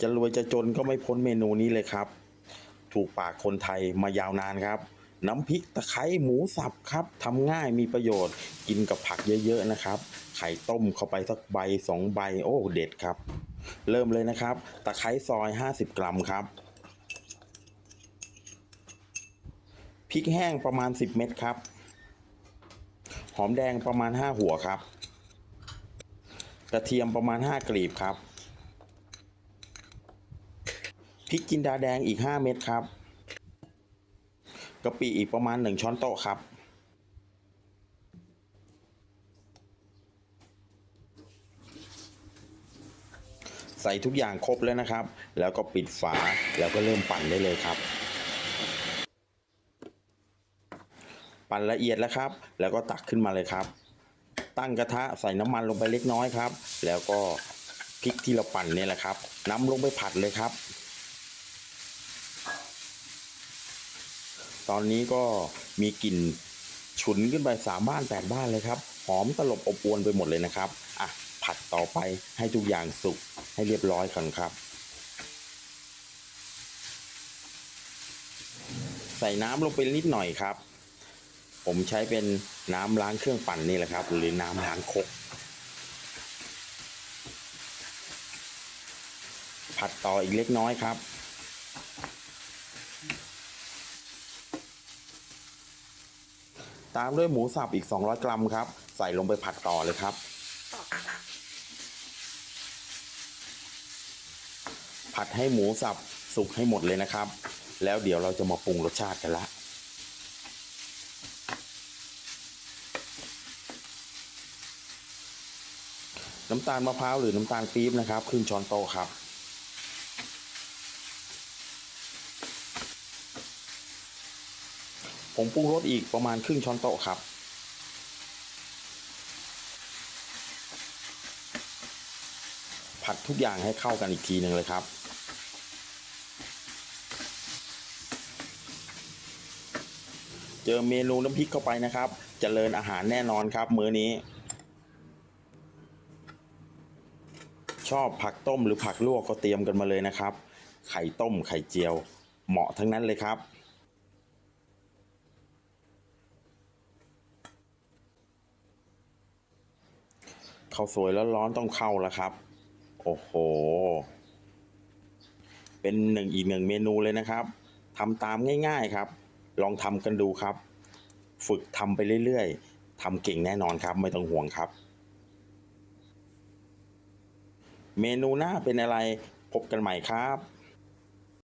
จะรวยจะจนก็ไม่พ้นเมนูนี้เลยครับ ถูกปากคนไทยมายาวนานครับ น้ำพริกตะไคร้หมูสับครับทำง่ายมีประโยชน์ กินกับผักเยอะๆนะครับ ไข่ต้มเข้าไปสักใบสองใบโอ้เด็ดครับ เริ่มเลยนะครับ ตะไคร้ซอย 50 กรัมครับพริกแห้งประมาณ 10 เม็ดครับ หอมแดงประมาณ 5 หัวครับ กระเทียมประมาณ 5กลีบครับ พริกจินดาแดงอีก 5 เม็ดครับกะปิอีกประมาณ 1 ช้อนโต๊ะครับ ใส่ทุกอย่างครบแล้วนะครับ แล้วก็ปิดฝาแล้วก็เริ่มปั่นได้เลยครับ ปั่นละเอียดแล้วครับ แล้วก็ตักขึ้นมาเลยครับ ตั้งกระทะใส่น้ำมันลงไปเล็กน้อยครับ แล้วก็พริกที่เราปั่นเนี่ยแหละครับนำลงไปผัดเลยครับ ตอนนี้ก็มีกลิ่นฉุนขึ้นไปสามบ้านแปดบ้านเลยครับหอมตลบอบอวนไปหมดเลยนะครับอะผัดต่อไปให้ทุกอย่างสุกให้เรียบร้อยก่อนครับ ใส่น้ำลงไปนิดหน่อยครับ ผมใช้เป็นน้ำล้างเครื่องปั่นนี่แหละครับ หรือน้ำล้างคกผัดต่ออีกเล็กน้อยครับ ตามด้วยหมูสับอีก 200 กรัมครับ ใส่ลงไปผัดต่อเลยครับ ผัดให้หมูสับสุกให้หมดเลยนะครับ แล้วเดี๋ยวเราจะมาปรุงรสชาติกันละน้ำตาลมะพร้าวหรือน้ำตาลปี๊บนะครับครึ่งช้อนโต๊ะครับ งปรุงรสอีกประมาณครึ่งช้อนโต๊ะครับ ผัดทุกอย่างให้เข้ากันอีกทีหนึ่งเลยครับ เจอเมนูน้ำพริกเข้าไปนะครับจเจริญอาหารแน่นอนครับ มื้อนี้ ชอบผักต้มหรือผักลวกก็เตรียมกันมาเลยนะครับ ไข่ต้มไข่เจียว เหมาะทั้งนั้นเลยครับ ข้าวสวยแล้วร้อนต้องเข้าแล้วครับ โอ้โห เป็นหนึ่งอีกหนึ่งเมนูเลยนะครับทำตามง่าย ๆครับ ลองทำกันดูครับ ฝึกทำไปเรื่อยๆทำเก่งแน่นอนครับ ไม่ต้องห่วงครับ เมนูหน้าเป็นอะไรพบกันใหม่ครับ